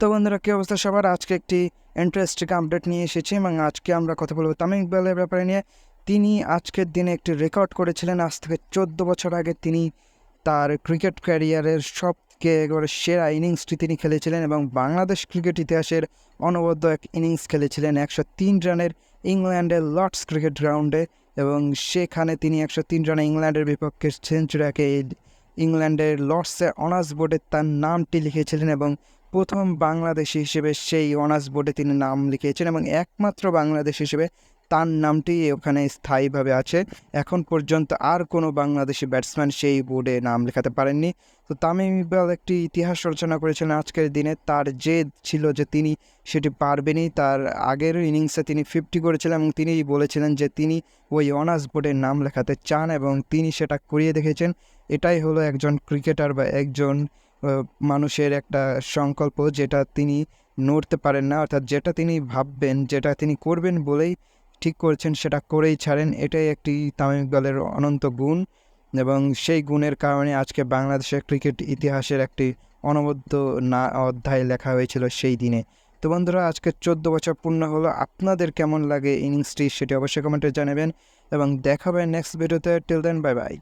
তো বন্ধুরা কী অবস্থা? সবার আজকে একটি ইন্টারেস্টিং আপডেট নিয়ে এসেছি এবং আজকে আমরা কথা বলব তামিম ইকবালের ব্যাপারে নিয়ে। তিনি আজকের দিনে একটি রেকর্ড করেছিলেন। আজ থেকে চোদ্দ বছর আগে তিনি তার ক্রিকেট ক্যারিয়ারের সবকে একেবারে সেরা ইনিংসটি তিনি খেলেছিলেন এবং বাংলাদেশ ক্রিকেট ইতিহাসের অনবদ্য এক ইনিংস খেলেছিলেন। একশো তিন রানের ইংল্যান্ডের লর্ডস ক্রিকেট গ্রাউন্ডে এবং সেখানে তিনি একশো তিন রানে ইংল্যান্ডের বিপক্ষে সেঞ্চুরি একে ইংল্যান্ডের লর্ডসে অনার্স বোর্ডে তার নামটি লিখেছিলেন এবং প্রথম বাংলাদেশি হিসেবে সেই অনার্স বোর্ডে তিনি নাম লিখিয়েছেন এবং একমাত্র বাংলাদেশ হিসেবে তার নামটি ওখানে স্থায়ীভাবে আছে। এখন পর্যন্ত আর কোনো বাংলাদেশি ব্যাটসম্যান সেই বোর্ডে নাম লেখাতে পারেননি। তো তামিম ইকবাল একটি ইতিহাস রচনা করেছিলেন আজকের দিনে। তার জেদ ছিল যে তিনি সেটি পারবেনই। তার আগের ইনিংসে তিনি ফিফটি করেছিলেন এবং তিনি বলেছিলেন যে তিনি ওই অনার্স বোর্ডের নাম লেখাতে চান এবং তিনি সেটা করিয়ে দেখেছেন। এটাই হলো একজন ক্রিকেটার বা একজন মানুষের একটা সংকল্প যেটা তিনি নড়তে পারেন না, অর্থাৎ যেটা তিনি ভাববেন, যেটা তিনি করবেন বলেই ঠিক করছেন, সেটা করেই ছাড়েন। এটাই একটি তামিম ইকবালের অনন্ত গুণ এবং সেই গুণের কারণে আজকে বাংলাদেশের ক্রিকেট ইতিহাসের একটি অনবদ্য না, অধ্যায় লেখা হয়েছিল সেই দিনে। তো বন্ধুরা, আজকে চোদ্দ বছর পূর্ণ হলো। আপনাদের কেমন লাগে ইনিংসটি, সেটি অবশ্যই কমেন্টে জানাবেন এবং দেখাবেন নেক্সট ভিডিওতে টিল দেন বাই বাই